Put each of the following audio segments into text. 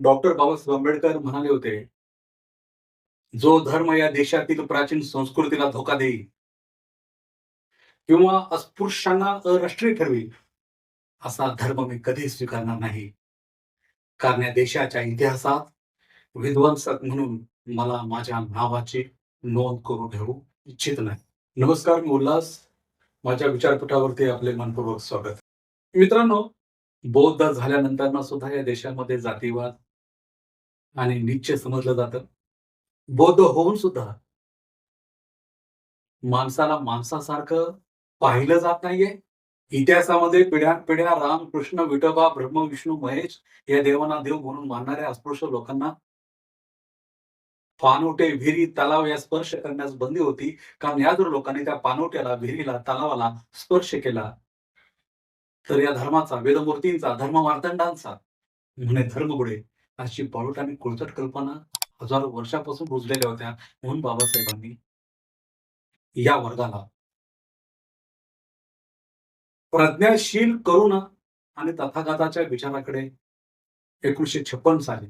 Doctor Babasaheb Ambedkar म्हणाले होते जो धर्म या देशातील प्राचीन संस्कृतीला धोका देईल किंवा अस्पृश्यांना अराष्ट्रीय ठरवेल असा धर्म मी कधी स्वीकारणार नाही. कारण या देशाच्या इतिहासात विध्वंसक म्हणून मला माझ्या नावाची नोंद करून घेऊ इच्छित नाही. नमस्कार मी उल्हास. माझ्या विचारपीठावरती आपले मनपूर्वक स्वागत. मित्रांनो बौद्ध झाल्यानंतर सुद्धा या देशामध्ये जातीवाद आणि निश्चय समजलं जातं. बौद्ध होऊन सुद्धा माणसाला माणसासारखं पाहिलं जात नाहीये. इतिहासामध्ये पिढ्या पिढ्या राम कृष्ण विठोबा ब्रह्म विष्णू महेश या देवांना देव म्हणून मानणाऱ्या अस्पृश्य लोकांना पानोटे विहिरी तलाव या स्पर्श करण्यास बंदी होती. कारण या जर लोकांनी त्या पानोट्याला विहिरीला तलावाला स्पर्श केला तर या धर्माचा वेदमूर्तींचा धर्म मार्तंडांचा म्हणे धर्मगुडे अशी बाळूट आणि कुळचट कल्पना हजारो वर्षापासून रुजलेल्या होत्या म्हणून बाबासाहेबांनी या वर्गाला प्रज्ञाशील करुणा आणि तथागताच्या विचाराकडे एकोणीशे छप्पन साली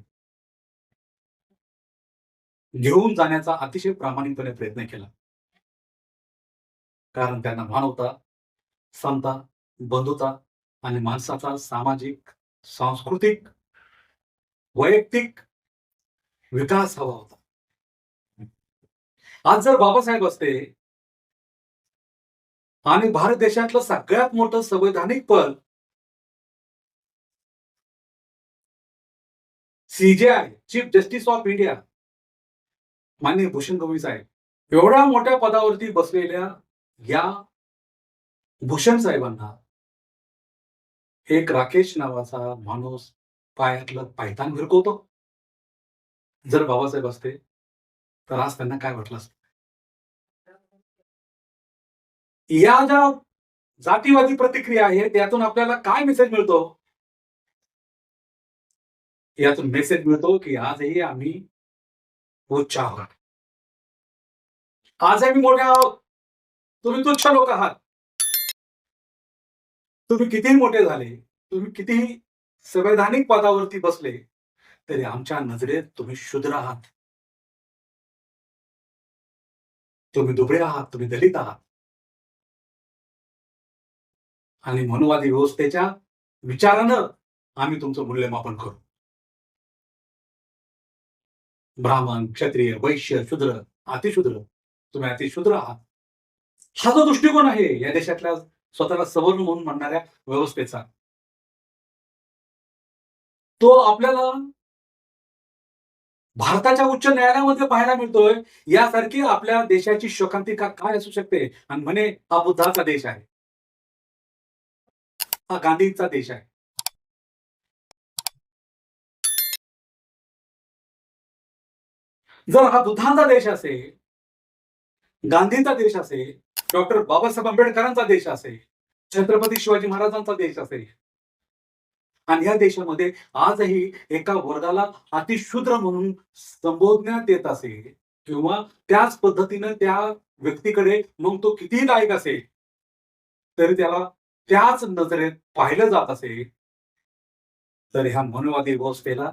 घेऊन जाण्याचा अतिशय प्रामाणिकपणे प्रयत्न केला. कारण त्यांना मानवता समता बंधुता आणि माणसाचा सामाजिक सांस्कृतिक वैयक्तिक विकास हवा होता. आज जर बाबासाहेब असते आणि भारत देशातलं सगळ्यात मोठं संवैधानिक पद CJI chief justice of India माननीय भूषण गवई साहेब एवढ्या मोठ्या पदावरती बसलेल्या या भूषण साहेबांना एक राकेश नावाचा माणूस पायातलं पायतान भिरकवतो जर बाबासाहेब असते तर आज त्यांना काय वाटलं असतं? या ज्या जातीवादी प्रतिक्रिया आहेत त्यातून आपल्याला काय मेसेज मिळतो? यातून मेसेज मिळतो की आजही आम्ही उच्च आहोत. आज आम्ही मोठे आहोत तुम्ही तुच्छ लोक आहात. तुम्ही कितीही मोठे झाले तुम्ही कितीही संवैधानिक पदावरती बसले तरी आमच्या नजरेत तुम्ही शुद्र आहात. तुम्ही दुबळे आहात तुम्ही दलित आहात. आणि मनुवादी व्यवस्थेच्या विचारानं आम्ही तुमचं मूल्यमापन करू. ब्राह्मण क्षत्रिय वैश्य शूद्र अतिशूद्र तुम्ही अतिशूद्र आहात. हा जो दृष्टिकोन आहे या देशातल्या स्वतःला सवर्ण म्हणून म्हणणाऱ्या व्यवस्थेचा तो आपल्याला भारताच्या उच्च न्यायालयामध्ये पाहायला मिळतोय. यासारखी आपल्या देशाची शोकांतिका काय असू शकते? आणि म्हणे हा बुद्धाचा देश आहे. हा गांधींचा देश आहे. जर हा बुद्धांचा देश असेल गांधींचा देश असेल डॉक्टर बाबासाहेब आंबेडकरांचा देश असेल छत्रपती शिवाजी महाराजांचा देश असेल आणि या देशामध्ये आजही एका वर्गाला अतिशूद्र म्हणून संबोधण्यात येत असेल किंवा त्याच पद्धतीनं त्या व्यक्तीकडे मग तो कितीही लायक असेल तरी त्याला त्याच नजरेत पाहिलं जात असेल तर ह्या मनवादी व्यवस्थेला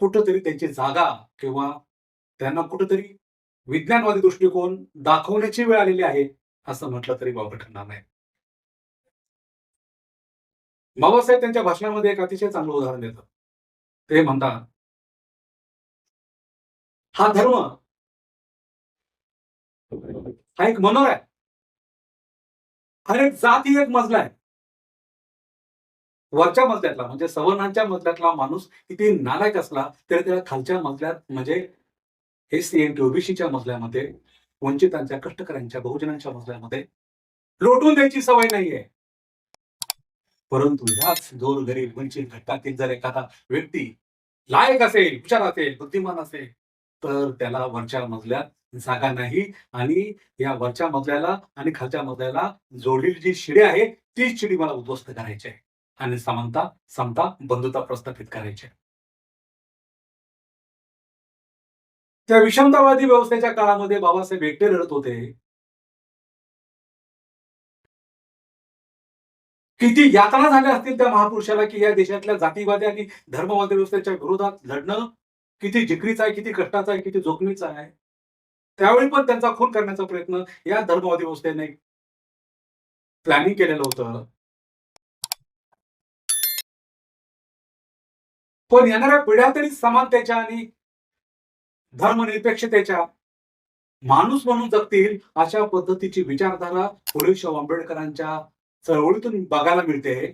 कुठंतरी त्यांची जागा किंवा त्यांना कुठंतरी विज्ञानवादी दृष्टिकोन दाखवण्याची वेळ आलेली आहे असं म्हटलं तरी बाबा ठरणार नाही. बाबासाहेब त्यांच्या भाषणामध्ये एक अतिशय चांगलं उदाहरण देतात. ते म्हणतात हा धर्म हा एक मनोर आहे. आणि एक जात ही एक मजला आहे. वरच्या मजल्यातला म्हणजे सवर्णांच्या मजल्यातला माणूस किती नालायक असला तरी त्याला खालच्या मजल्यात म्हणजे एस सी एन टी ओबीसीच्या मजल्यामध्ये वंचितांच्या कष्टकऱ्यांच्या बहुजनांच्या मजल्यामध्ये लोटून द्यायची सवय नाहीये. परंतु ह्याच जोर गरीब वंचित घटकातील जर एखादा व्यक्ती लायक असेल हुशार असेल बुद्धिमान असेल तर त्याला वरच्या मजल्यात जागा नाही आणि या वरच्या मजल्याला आणि खालच्या मजल्याला जोडलेली जी शिडी आहे तीच शिडी मला उद्ध्वस्त करायची आहे. आणि समानता समता बंधुता प्रस्थापित करायची आहे. त्या विषमतावादी व्यवस्थेच्या काळामध्ये बाबासाहेब एकटे लढत होते. किती यातना झाल्या असतील त्या महापुरुषाला की या देशातल्या जातीवादी आणि धर्मवादी व्यवस्थेच्या विरोधात लढणं किती जिकरीचं आहे किती कष्टाचं आहे किती जोखमीचं आहे? त्यावेळी पण त्यांचा खून करण्याचा प्रयत्न या धर्मवादी व्यवस्थेने प्लॅनिंग केलेलं होतं. पण येणाऱ्या पिढ्या तरी समानतेच्या आणि धर्मनिरपेक्षतेच्या माणूस म्हणून जगतील अशा पद्धतीची विचारधारा फुले शाहू आंबेडकरांच्या चळवळीतून बघायला मिळते.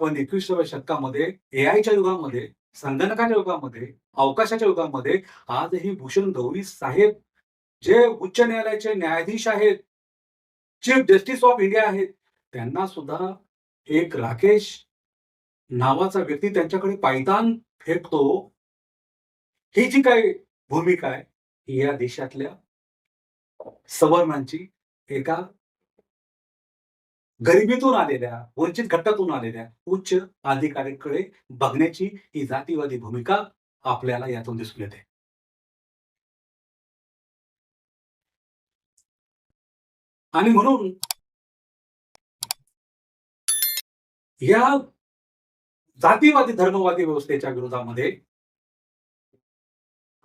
पण एकविसाव्या शतकामध्ये एआयच्या युगामध्ये संगणकाच्या युगामध्ये अवकाशाच्या युगामध्ये आजही भूषण गौरी साहेब जे उच्च न्यायालयाचे न्यायाधीश आहेत चीफ जस्टिस ऑफ इंडिया आहेत त्यांना सुद्धा एक राकेश नावाचा व्यक्ती त्यांच्याकडे पायदान फेकतो. ही जी काय भूमिका आहे ही या देशातल्या सवर्णांची एका गरिबीतून आलेल्या वंचित घटकातून आलेल्या उच्च अधिकाऱ्यांकडे बघण्याची ही जातीवादी भूमिका आपल्याला यातून दिसून येते. आणि म्हणून या जातीवादी धर्मवादी व्यवस्थेच्या विरोधामध्ये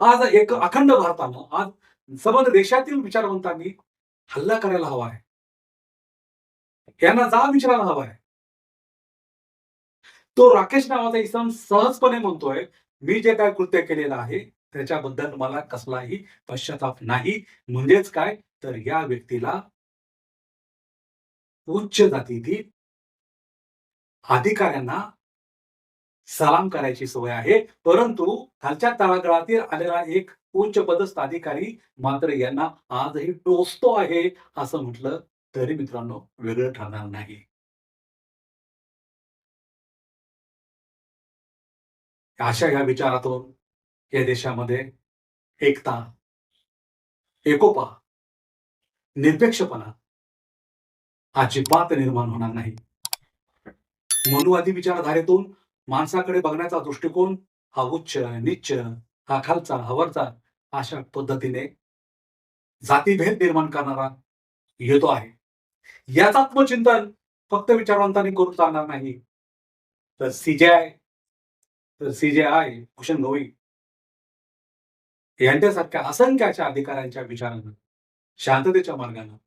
आज एक अखंड भारतानं आज समज देशातील विचारवंतांनी हल्ला करायला हवा आहे. यांना जा विचारायला हवा आहे तो राकेश नावाचा इसम सहजपणे म्हणतोय मी जे काय कृत्य केलेलं आहे त्याच्याबद्दल मला कसलाही पश्चाताप नाही. म्हणजेच काय? तर या व्यक्तीला उच्च जातीतील अधिकाऱ्यांना सलाम करायची सवय आहे. परंतु खालच्या तळागळातील आलेला एक उच्च पदस्थ अधिकारी मात्र यांना आजही टोचतो आहे असं म्हटलं तरी मित्रांनो वेगळं ठरणार नाही. अशा या विचारातून या देशामध्ये एकता एकोपा निरपेक्षपणा अजिबात निर्माण होणार नाही. मनुवादी विचारधारेतून माणसाकडे बघण्याचा दृष्टिकोन हा उच्च निच्च हा खालचा हा वरचा अशा पद्धतीने जातीभेद निर्माण करणारा येतो आहे. याच आत्मचिंतन फक्त विचारवंतांनी करून चालणार नाही. तर सीजेआय तर सीजेआय भूषण गवई यांच्यासारख्या असंख्याच्या अधिकाऱ्यांच्या विचारानं शांततेच्या मार्गानं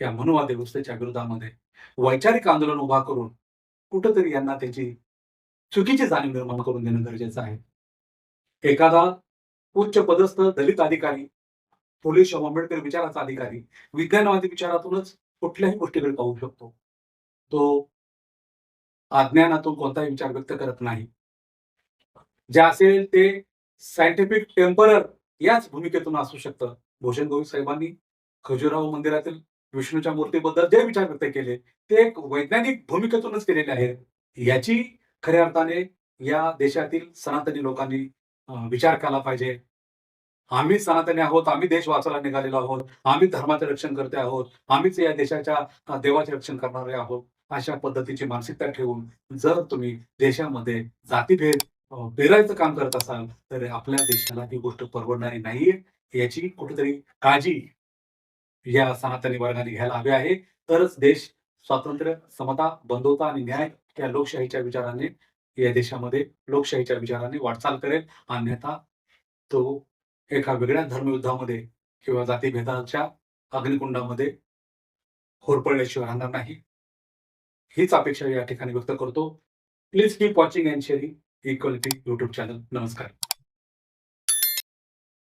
या मनुवाद व्यवस्थेच्या विरोधामध्ये वैचारिक आंदोलन उभा करून कुठंतरी यांना त्याची चुकीची जाणीव निर्माण करून देणं गरजेचं आहे. एखादा उच्च पदस्थ दलित अधिकारी पोलीस आंबेडकर विचाराचा अधिकारी विज्ञानवादी विचारातूनच कुठल्याही गोष्टीकडे पाहू शकतो. तो अज्ञानातून कोणताही विचार व्यक्त करत नाही. जे असेल ते सायंटिफिक टेम्परर याच भूमिकेतून असू शकतं. भूषण गोविंद साहेबांनी खजुराहो मंदिरातील विष्णूच्या मूर्तीबद्दल जे विचार व्यक्त केले ते एक वैज्ञानिक भूमिकेतूनच केलेले आहेत. याची खऱ्या अर्थाने या देशातील सनातनी लोकांनी विचार केला पाहिजे. आम्ही सनातनी आहोत आम्ही देश वाचायला निघालेलो आहोत आम्ही धर्माचे रक्षण करते आहोत आम्हीच या देशाच्या देवाचे रक्षण करणारे आहोत अशा पद्धतीची मानसिकता ठेवून जर तुम्ही देशामध्ये जातीभेद बेरायचं काम करत असाल तर आपल्या देशाला ही गोष्ट परवडणारी नाहीये. याची कुठेतरी काळजी या सनातनी वर्गाने घ्यायला हवी आहे. तरच देश स्वातंत्र्य समता बंधुता आणि न्याय या लोकशाहीच्या विचाराने या देशामध्ये लोकशाहीच्या विचाराने वाटचाल करेल. अन्यथा तो एका वेगळ्या धर्मयुद्धामध्ये किंवा जातीभेदाच्या अग्निकुंडामध्ये होरपळल्याशिवाय राहणार नाही. हीच अपेक्षा या ठिकाणी व्यक्त करतो. Please keep watching and sharing equality YouTube channel नमस्कार.